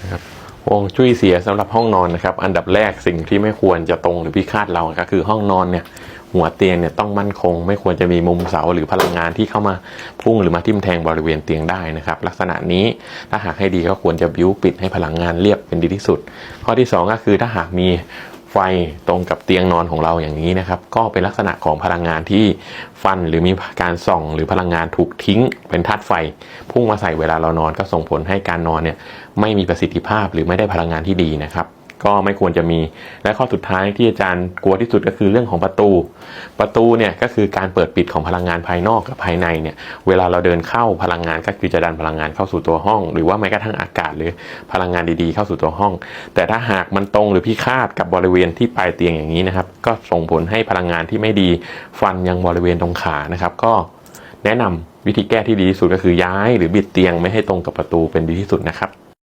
นะครับวงจุ้ยเสียสำหรับห้องนอนนะครับ อันดับแรกสิ่งที่ไม่ควรจะตรงหรือพิฆาตเราก็คือห้องนอนเนี่ยหัวเตียงเนี่ยต้องมั่นคง ไม่ควรจะมีมุมเสาหรือพลังงานที่เข้ามาพุ่งหรือมาทิ่มแทงบริเวณเตียงได้นะครับ ลักษณะนี้ถ้าหากให้ดีก็ควรจะบิ้วปิดให้พลังงานเรียบเป็นดีที่สุด ข้อที่สองก็คือถ้าหากมี ไฟตรงกับเตียงนอนของเราอย่างนี้นะครับ ก็เป็นลักษณะของพลังงานที่ฟันหรือมีการส่องหรือพลังงานถูกทิ้ง เป็นธาตุไฟ พุ่งมาใส่เวลาเรานอนก็ส่งผลให้การนอนเนี่ยไม่มีประสิทธิภาพหรือไม่ได้พลังงานที่ดีนะครับ ก็ไม่ควรจะมี และข้อสุดท้ายที่อาจารย์กลัวที่สุดก็คือเรื่องของประตู ประตูเนี่ยก็คือการเปิดปิดของพลังงานภายนอกกับภายในเนี่ยเวลาเราเดินเข้าพลังงานก็คือจะดันพลังงานเข้าสู่ตัวห้อง หรือว่าแม้กระทั่งอากาศหรือพลังงานดีๆ เข้าสู่ตัวห้อง แต่ถ้าหากมันตรงหรือพิฆาตกับบริเวณที่ปลายเตียงอย่างนี้นะครับก็ส่งผลให้พลังงานที่ไม่ดีฟันยังบริเวณตรงขานะครับก็แนะนำวิธีแก้ที่ดีที่สุดก็คือย้ายหรือบิดเตียงไม่ให้ตรงกับประตูเป็นดีที่สุดนะครับ